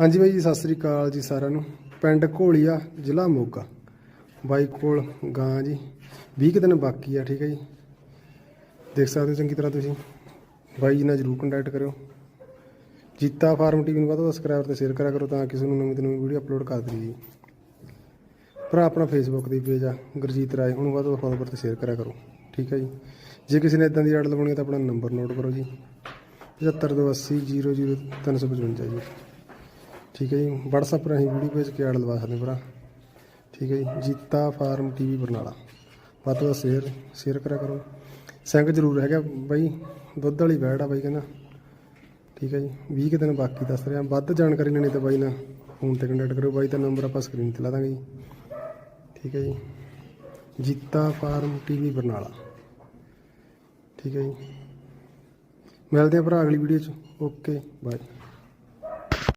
ਹਾਂਜੀ ਬਾਈ ਜੀ, ਸਤਿ ਸ੍ਰੀ ਅਕਾਲ ਜੀ ਸਾਰਿਆਂ ਨੂੰ। ਪਿੰਡ ਘੋਲੀਆ, ਜ਼ਿਲ੍ਹਾ ਮੋਗਾ। ਬਾਈ ਕੋਲ ਗਾਂ ਜੀ 20 ਕੁ ਦਿਨ ਬਾਕੀ ਆ, ਠੀਕ ਹੈ ਜੀ। ਦੇਖ ਸਕਦੇ ਹੋ ਚੰਗੀ ਤਰ੍ਹਾਂ ਤੁਸੀਂ। ਬਾਈ ਜੀ ਨਾਲ ਜਰੂਰ ਕੰਟੈਕਟ ਕਰਿਓ। ਜੀਤਾ ਫਾਰਮ ਟੀਵੀ ਨੂੰ ਵੱਧ ਵੱਧ ਸਬਸਕ੍ਰਾਈਬ ਤੇ ਸ਼ੇਅਰ ਕਰਿਆ ਕਰੋ ਤਾਂ ਕਿਸੇ ਨੂੰ ਨਵੀਂ ਤੋਂ ਨਵੀਂ ਵੀਡੀਓ ਅਪਲੋਡ ਕਰ ਦਈਏ ਜੀ। ਭਰਾ ਆਪਣਾ ਫੇਸਬੁੱਕ ਦੀ ਪੇਜ ਆ, ਗੁਰਜੀਤ ਰਾਏ, ਉਹਨੂੰ ਵੱਧ ਤੋਂ ਵੱਧ ਫੋਲੋ ਤੇ ਸ਼ੇਅਰ ਕਰਿਆ ਕਰੋ। ਠੀਕ ਹੈ ਜੀ। ਜੇ ਕਿਸੇ ਨੇ ਇਦਾਂ ਦੀ ਐਡ ਲਵਾਉਣੀ ਹੈ ਤਾਂ ਆਪਣਾ ਨੰਬਰ ਨੋਟ ਕਰੋ ਜੀ। 7580 00355 ਜੀ। ਠੀਕ ਹੈ ਜੀ, WhatsApp ਰਾਹੀਂ ਵੀਡੀਓ ਭੇਜ ਕੇ ਐਡ ਲਵਾ ਸਕਦੇ ਭਰਾ। ਠੀਕ ਹੈ ਜੀ, ਜੀਤਾ ਫਾਰਮ ਟੀਵੀ ਬਰਨਾਲਾ। ਵੱਧ ਤੋਂ ਵੱਧ ਸ਼ੇਅਰ ਸ਼ੇਅਰ ਕਰਿਆ ਕਰੋ। ਸਿੰਘ ਜ਼ਰੂਰ ਹੈਗਾ ਬਾਈ, ਦੁੱਧ ਵਾਲੀ ਵੈੜ ਆ ਬਾਈ ਕਹਿੰਦਾ। ਠੀਕ ਹੈ ਜੀ 20 ਕੁ ਦਿਨ ਬਾਕੀ ਦੱਸ ਰਿਹਾ। ਵੱਧ ਜਾਣਕਾਰੀ ਲੈਣੀ ਤਾਂ ਬਾਈ ਨਾਲ ਫੋਨ ਤੇ ਕੰਟੈਕਟ ਕਰੋ ਬਾਈ ਦਾ ਨੰਬਰ ਆਪਾਂ ਸਕਰੀਨ ਤੇ ਲਾ ਦਾਂਗੇ ਜੀ। ਠੀਕ ਹੈ ਜੀ, ਜੀਤਾ ਫਾਰਮ ਟੀਵੀ ਬਰਨਾਲਾ। ਠੀਕ ਹੈ ਜੀ। ਮਿਲਦੇ ਆ ਭਰਾ ਅਗਲੀ ਵੀਡੀਓ 'ਚ। Okay bye